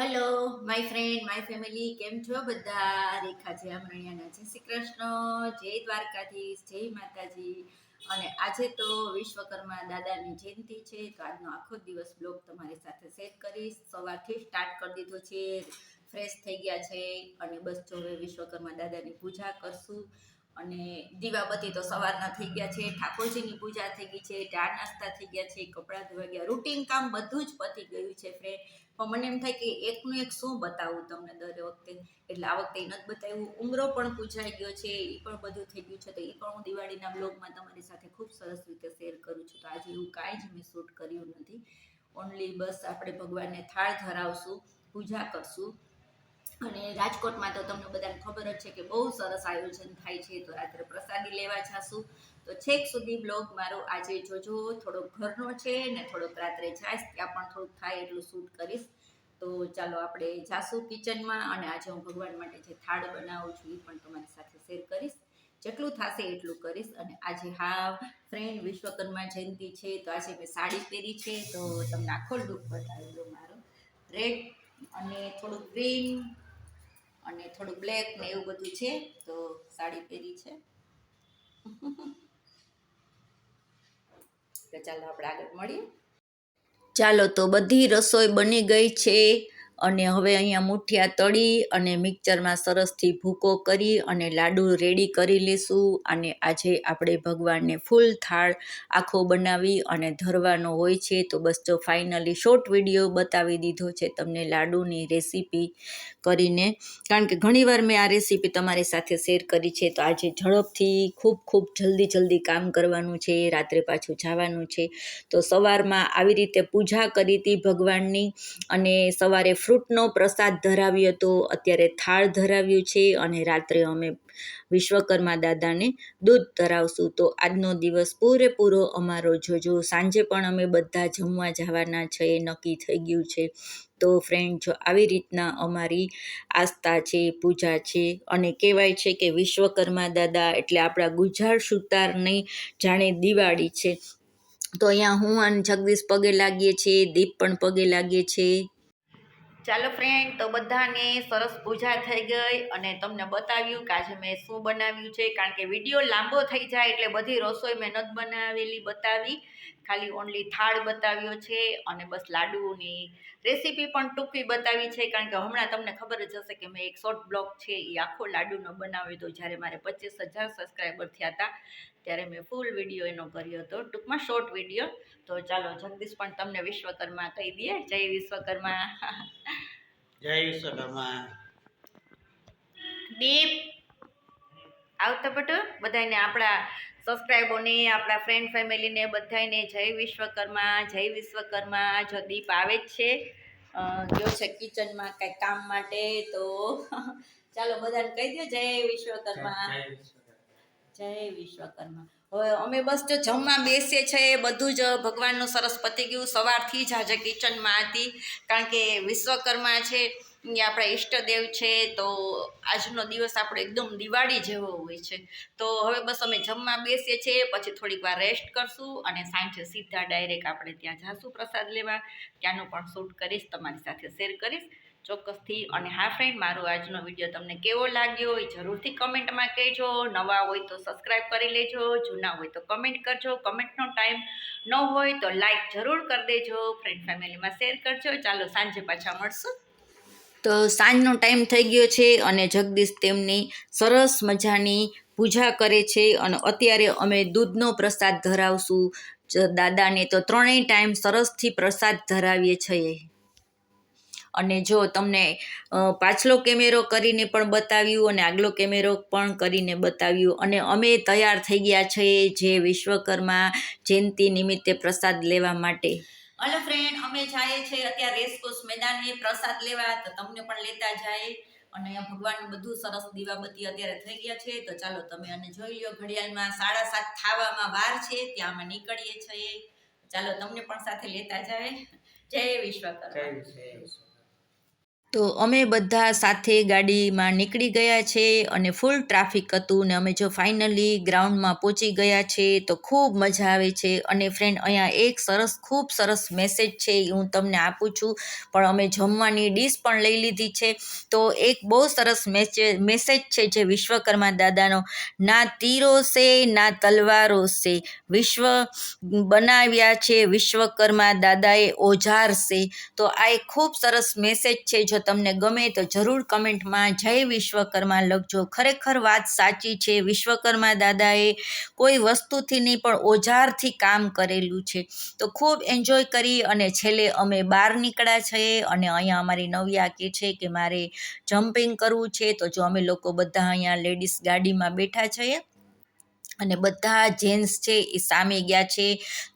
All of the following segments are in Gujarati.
Hello my friend my family કેમ છો બધા? રેખા છે, અમરણિયાના. જય શ્રી કૃષ્ણ, જય દ્વારકાધીશ, જય માતાજી. અને આજે તો વિશ્વકર્મા દાદાની જયંતિ છે, તો આજનો આખો દિવસ બ્લોગ તમારી સાથે શેર કરીશ. સવારથી સ્ટાર્ટ કરી દીધો છે, ફ્રેશ થઈ ગયા છે. અને બસ જો હવે વિશ્વકર્મા દાદાની પૂજા કરશું અને દીવાબત્તી તો સવારના થઈ ગયા છે, ઠાકોરજીની પૂજા થઈ ગઈ છે ચા નાસ્તા થઈ ગયા છે, કપડાં ધોવા ગયા રૂટીન કામ બધું જ પતી ગયું છે ફ્રેન્ડ પણ મને એમ થાય કે એકનું એક શું બતાવું તમને દર વખતે? એટલે આ વખતે નથી બતાવ્યું. ઉમરો પણ પૂજાઈ ગયો છે એ પણ બધું થઈ ગયું છે, તો એ પણ હું દિવાળીના બ્લોગમાં તમારી સાથે ખૂબ સરસ રીતે શેર કરું છું. તો આજે એવું કાંઈ જ મેં શૂટ કર્યું નથી. ઓનલી બસ આપણે ભગવાનને થાળ ધરાવશું, પૂજા કરશું. અને રાજકોટમાં તો તમને બધાને ખબર જ છે કે બહુ સરસ આયોજન થાય છે. તો રાત્રે પ્રસાદી લેવા જાશું. તો છેક સુધી બ્લોગ મારો આજે જોજો. થોડોક ઘરનો છે ને થોડોક રાત્રે જાય ત્યાં પણ થોડુંક થાય એટલું શૂટ કરીશ. તો ચાલો આપણે જાશું કિચનમાં અને આજે હું ભગવાન માટે જે થાળ બનાવું છું એ પણ તમારી સાથે શેર કરીશ. જેટલું થશે એટલું કરીશ. અને આજે હા, ફ્રેન્ડ વિશ્વકર્મા જયંતિ છે, તો આજે મેં સાડી પહેરી છે. તો તમને આખો લુક બતાવેલો મારો. રેડ અને થોડુંક ગ્રીન અને થોડું બ્લેક ને એવું બધું છે, તો સાડી પહેરી છે. તો ચાલો આપણે આગળ મળીએ. ચાલો તો બધી રસોઈ બની ગઈ છે. અને હવે અહીંયા મુઠિયા તળી અને મિક્સરમાં સરસથી ભૂકો કરી અને લાડુ રેડી કરી લઈશું અને આજે આપણે ભગવાનને ફૂલ થાળ આખો બનાવી અને ધરવાનો હોય છે તો બસ જો ફાઇનલી શોર્ટ વીડિયો બતાવી દીધો છે તમને લાડુની રેસીપી કરીને. કારણ કે ઘણીવાર મેં આ રેસીપી તમારી સાથે શેર કરી છે તો આજે ઝડપથી ખૂબ ખૂબ જલ્દી જલ્દી કામ કરવાનું છે, રાત્રે પાછું જવાનું છે. તો સવારમાં આવી રીતે પૂજા કરી હતી ભગવાનની અને સવારે ફ્રૂટનો પ્રસાદ ધરાવ્યો હતો. અત્યારે થાળ ધરાવ્યું છે અને રાત્રે અમે વિશ્વકર્મા દાદાને દૂધ ધરાવશું. તો આજનો દિવસ પૂરેપૂરો અમારો. જોજો સાંજે પણ અમે બધા જમવા જવાના છે, નક્કી થઈ ગયું છે. તો ફ્રેન્ડ જો આવી રીતના અમારી આસ્થા છે, પૂજા છે અને કહેવાય છે કે વિશ્વકર્મા દાદા એટલે આપણા ગુજાર સુતારની જાણે દિવાળી છે. તો અહીંયા હું અને જગદીશ પગે લાગીએ છીએ, દીપ પણ પગે લાગીએ છીએ. ચાલો ફ્રેન્ડ તો બધાને સરસ પૂજા થઈ ગઈ અને તમને બતાવ્યું કે આજે મેં શું બનાવ્યું છે, કારણ કે વીડિયો લાંબો થઈ જાય એટલે બધી રસોઈ મેં નથી બનાવેલી બતાવી. ખાલી ઓનલી થાળ બતાવ્યો છે અને બસ લાડુની રેસીપી પણ ટૂંકી બતાવી છે, કારણ કે હમણાં તમને ખબર જ હશે કે મેં એક શોર્ટ બ્લોગ છે એ આખો લાડુનો બનાવ્યો હતો જ્યારે મારે પચીસ હજાર સબસ્ક્રાઈબર થયા હતા, ત્યારે મેં ફૂલ વીડિયો એનો કર્યો હતો, ટૂંકમાં શોર્ટ વીડિયો તો ચાલો જગદીશ પણ તમને વિશ્વકર્મા કહી દે, જય વિશ્વકર્મા. જય વિશ્વકર્મા દીપ. આવતો બટુ બધાને આપણા સબસ્ક્રાઈબોને આપણા ફ્રેન્ડ ફેમિલીને બધાને જય વિશ્વકર્મા જય વિશ્વકર્મા. જો દીપ આવે જ છે જો છે કિચનમાં કંઈ કામ માટે તો ચાલો બધાને કહી દો જય વિશ્વકર્મા. જય વિશ્વકર્મા. હવે અમે બસ જો જમવા બેસીએ છે બધું જ ભગવાનનું સરસ પતી ગયું. સવારથી જ આજે કિચનમાં હતી, કારણ કે વિશ્વકર્મા છે એ આપણા ઈષ્ટદેવ છે, તો આજનો દિવસ આપણે એકદમ દિવાળી જેવો હોય છે. તો હવે બસ અમે જમવા બેસીએ છીએ પછી થોડીક વાર રેસ્ટ કરશું અને સાંજે સીધા ડાયરેક્ટ આપણે ત્યાં જાશું પ્રસાદ લેવા. ત્યાંનું પણ શૂટ કરીશ, તમારી સાથે શેર કરીશ. ચોક્કસથી અને હા ફ્રેન્ડ મારો આજનો વીડિયો તમને કેવો લાગ્યો એ જરૂરથી કમેન્ટમાં કહેજો. નવા હોય તો સબસ્ક્રાઈબ કરી લેજો, જૂના હોય તો કમેન્ટ કરજો. કમેન્ટનો ટાઈમ ન હોય તો લાઈક જરૂર કરી દેજો. ફ્રેન્ડ ફેમિલીમાં શેર કરજો. ચાલો સાંજે પાછા મળશું. તો સાંજનો ટાઈમ થઈ ગયો છે અને જગદીશ તેમની સરસ મજાની પૂજા કરે છે અને અત્યારે અમે દૂધનો પ્રસાદ ધરાવશું. દાદાને તો ત્રણેય ટાઈમ સરસથી પ્રસાદ ધરાવીએ છીએ. અને જો તમને પાછલો કેમેરો કરીને પણ બતાવ્યું અને આગલો કેમેરો પણ કરીને બતાવ્યું અને અમે તૈયાર થઈ ગયા છીએ જે વિશ્વકર્મા જયંતિ નિમિત્તે પ્રસાદ લેવા માટે. હલો ફ્રેન્ડ અમે જઈએ છીએ અત્યારે રેસકોર્સ મેદાને પ્રસાદ લેવા તો તમને પણ લેતા જાય અને અહીંયા ભગવાનનું બધું સરસ દીવાબત્તી અત્યારે થઈ ગયા છે તો ચાલો તમે અને જોઈ લો ઘડિયાળમાં સાડા સાત થાવામાં વાર છે ત્યાં અમે નીકળીએ છીએ. ચાલો તમને પણ સાથે લેતા જાય જય વિશ્વકર્મા. તો અમે બધા સાથે ગાડીમાં નીકળી ગયા છે અને ફૂલ ટ્રાફિક હતું ને અમે જો ફાઇનલી ગ્રાઉન્ડમાં પહોંચી ગયા છે તો ખૂબ મજા આવે છે. અને ફ્રેન્ડ અહીંયા એક સરસ, ખૂબ સરસ મેસેજ છે એ હું તમને આપું છું. પણ અમે જમવાની ડીશ પણ લઈ લીધી છે. તો એક બહુ સરસ મેસેજ મેસેજ છે જે વિશ્વકર્મા દાદાનો, ના તીરો છે ના તલવારો છે વિશ્વ બનાવ્યા છે વિશ્વકર્મા દાદાએ ઓજાર છે તો આ એક ખૂબ સરસ મેસેજ છે જો તમને ગમે તો જરૂર કમેન્ટમાં જય વિશ્વકર્મા લખજો. ખરેખર વાત સાચી છે. વિશ્વકર્મા દાદાએ કોઈ વસ્તુથી નહીં, પણ ઓજારથી કામ કરેલું છે. તો ખૂબ એન્જોય કરી અને છેલ્લે અમે બહાર નીકળ્યા છીએ અને અહીંયા અમારી નવ્યા કે છે કે મારે જમ્પિંગ કરવું છે. તો જો અમે લોકો બધા અહીંયા લેડીઝ ગાડીમાં બેઠા છીએ અને બધા જેન્ટ્સ છે એ સામે ગયા છે.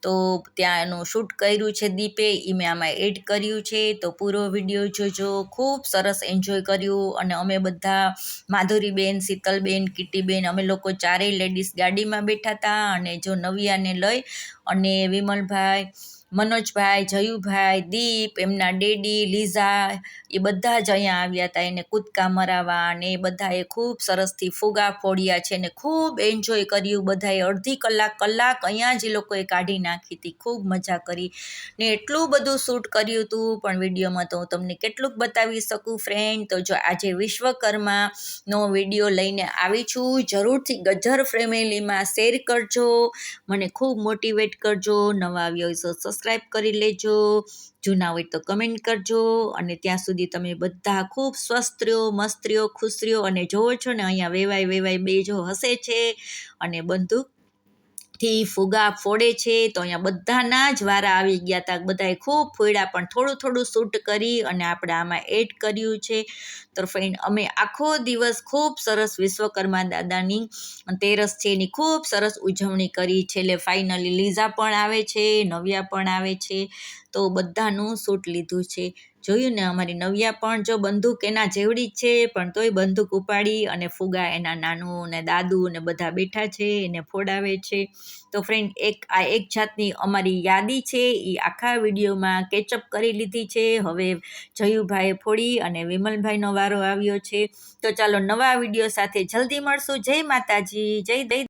તો ત્યાં એનું શૂટ કર્યું છે દીપે એ મેં આમાં એડ કર્યું છે. તો પૂરો વીડિયો જોજો. ખૂબ સરસ એન્જોય કર્યું. અને અમે બધા, માધુરીબેન, શીતલબેન કીટીબેન અમે લોકો ચારેય લેડીઝ ગાડીમાં બેઠા હતા. અને જો નવિયાને લઈ અને વિમલભાઈ મનોજભાઈ, જયુભાઈ, દીપ, એમના ડેડી, લીઝા, એ બધા જ અહીંયા આવ્યા હતા. એને કૂદકા મરાવા અને એ બધાએ ખૂબ સરસથી ફુગા ફોડ્યા છે ને ખૂબ એન્જોય કર્યું. બધાએ અડધી કલાક કલાક અહીંયા જ એ લોકોએ કાઢી નાખી હતી. ખૂબ મજા કરી ને એટલું બધું શૂટ કર્યું હતું પણ વિડીયોમાં તો હું તમને કેટલુંક બતાવી શકું ફ્રેન્ડ તો જો આજે વિશ્વકર્માનો વીડિયો લઈને આવી છું. જરૂરથી ગજર ફેમિલીમાં શેર કરજો. મને ખૂબ મોટિવેટ કરજો. નવા આવ્યો સબસ્ક્રાઈબ કરી લેજો. જૂના હોય તો કમેન્ટ કરજો. અને ત્યાં સુધી તમે બધા ખૂબ સ્વસ્થ રહ્યો, મસ્ત રહ્યો, ખુશ રહ્યો અને જોવો છો ને, અહીંયા વેવાય વેવાય બેજો હસે છે. અને બંદૂક થી ફુગા ફોડે છે, તો અહીંયા બધાના જ વારા આવી ગયા હતા બધાએ ખૂબ ફોડ્યા પણ થોડું થોડું શૂટ કરી અને આપણે આમાં એડ કર્યું છે. તો ફ્રેન્ડ, અમે આખો દિવસ ખૂબ સરસ વિશ્વકર્મા દાદાની તેરસ છે એની ખૂબ સરસ ઉજવણી કરી. છેલ્લે ફાઇનલી લીઝા પણ આવે છે, નવ્યા પણ આવે છે. તો બધાનું શૂટ લીધું છે. જોયું ને, અમારી નવ્યા પણ જો બંદૂક એના જેવડી જ છે, પણ તોય બંદૂક ઉપાડી અને ફુગા એના નાનું ને દાદુ ને બધા બેઠા છે, એને ફોડાવે છે. તો ફ્રેન્ડ એક, આ એક જાતની અમારી યાદી છે એ આખા વિડીયોમાં કેચઅપ કરી લીધી છે. હવે જયુભાઈએ ફોડી અને વિમલભાઈનો વારો આવ્યો છે. તો ચાલો નવા વીડિયો સાથે જલ્દી મળશું. જય માતાજી, જય દઈ